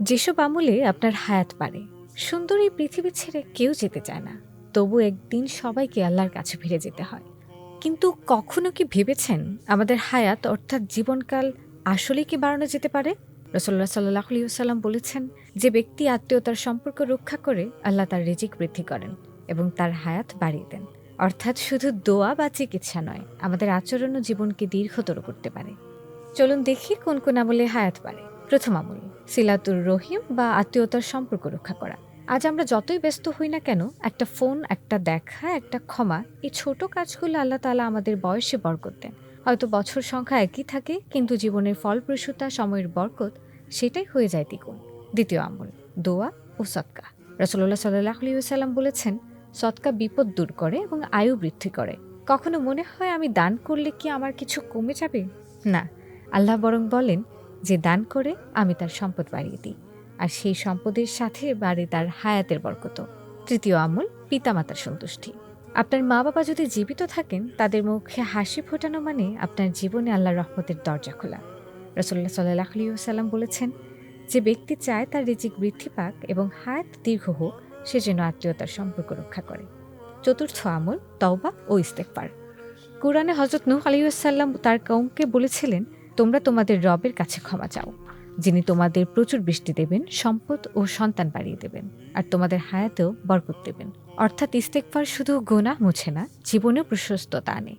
যেসব আমলে আপনার হায়াত পারে সুন্দর এই পৃথিবী ছেড়ে কেউ যেতে চায় না। তবু একদিন সবাইকে আল্লাহর কাছে ফিরে যেতে হয়। কিন্তু কখনো কি ভেবেছেন আমাদের হায়াত অর্থাৎ জীবনকাল আসলেই কি বাড়ানো যেতে পারে? রসল্লাহ সাল্লাহ বলেছেন, যে ব্যক্তি আত্মীয়তার সম্পর্ক রক্ষা করে, আল্লাহ তার রিজিক বৃদ্ধি করেন এবং তার হায়াত বাড়িয়ে দেন। অর্থাৎ শুধু দোয়া বা চিকিৎসা নয়, আমাদের আচরণও জীবনকে দীর্ঘতর করতে পারে। চলুন দেখি কোন কোন আমলে হায়াত বাড়ে। প্রথম আমল সিলাতুর রহিম বা আত্মীয়তার সম্পর্ক রক্ষা করা। আজ আমরা যতই ব্যস্ত হই না কেন, একটা ফোন, একটা দেখা, একটা ক্ষমা, এই ছোট কাজগুলো আল্লাহ তাআলা আমাদের বয়সে বরকত দেন। হয়তো বছর সংখ্যা একই থাকে, কিন্তু জীবনের ফলপ্রসূতা সময়ের বরকত, সেটাই হয়ে যায় দ্বিগুণ। দ্বিতীয় আমল, দোয়া ও সৎকা রসল্লাহ সাল্লাহ সাল্লাম বলেছেন সৎকা বিপদ দূর করে এবং আয়ু বৃদ্ধি করে। কখনো মনে হয় আমি দান করলে কি আমার কিছু কমে যাবে? না। আল্লাহ বরং বলেন যে দান করে আমি তার সম্পদ বাড়িয়ে দিই। আর সেই সম্পদের সাথে বাড়ে তার হায়াতের বরকত। তৃতীয় আমল, পিতামাতার সন্তুষ্টি। আপনার মা বাবা যদি জীবিত থাকেন, তাদের মুখে হাসি ফোটানো মানে আপনার জীবনে আল্লাহ রহমতের দরজা খোলা। রসল্লাহ সাল্লাহ সাল্লাম বলেছেন, যে ব্যক্তি চায় তার রিজিক বৃদ্ধি পাক এবং হায়াত দীর্ঘ হোক, সে যেন আত্মীয়তার সম্পর্ক রক্ষা করে। চতুর্থ আমল, তওবা ও ইস্তেকবার কোরআনে হজরত নূহ আলিউসাল্লাম তার কৌমকে বলেছিলেন তোমরা তোমাদের রবের কাছে ক্ষমা চাও, যিনি তোমাদের প্রচুর বৃষ্টি দেবেন, সম্পদ ও সন্তান বাড়িয়ে দেবেন, আর তোমাদের হায়াতেও বরকত দেবেন। অর্থাৎ ইস্তেকবার শুধু গোনা মুছে না, জীবনেও প্রশস্ততা আনে।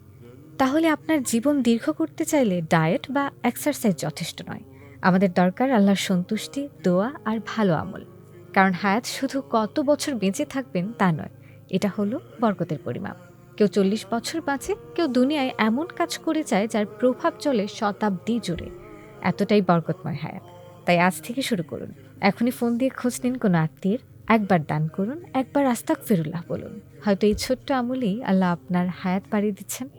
তাহলে আপনার জীবন দীর্ঘ করতে চাইলে ডায়েট বা এক্সারসাইজ যথেষ্ট নয়। আমাদের দরকার আল্লাহর সন্তুষ্টি, দোয়া আর ভালো আমল। কারণ হায়াত শুধু কত বছর বেঁচে থাকবেন তা নয়, এটা হলো বরকতের পরিমাপ। কেউ চল্লিশ বছর বাঁচে, কেউ দুনিয়ায় এমন কাজ করে যায় যার প্রভাব চলে শতাব্দী জুড়ে। এতটাই বরকতময় হায়াত। তাই আজ থেকে শুরু করুন। এখনই ফোন দিয়ে খোঁজ নিন কোনো আত্মীয়ের। একবার দান করুন, একবার আস্তাক ফেরুল্লাহ বলুন। হয়তো এই ছোট্ট আমলেই আল্লাহ আপনার হায়াত বাড়িয়ে দিচ্ছেন।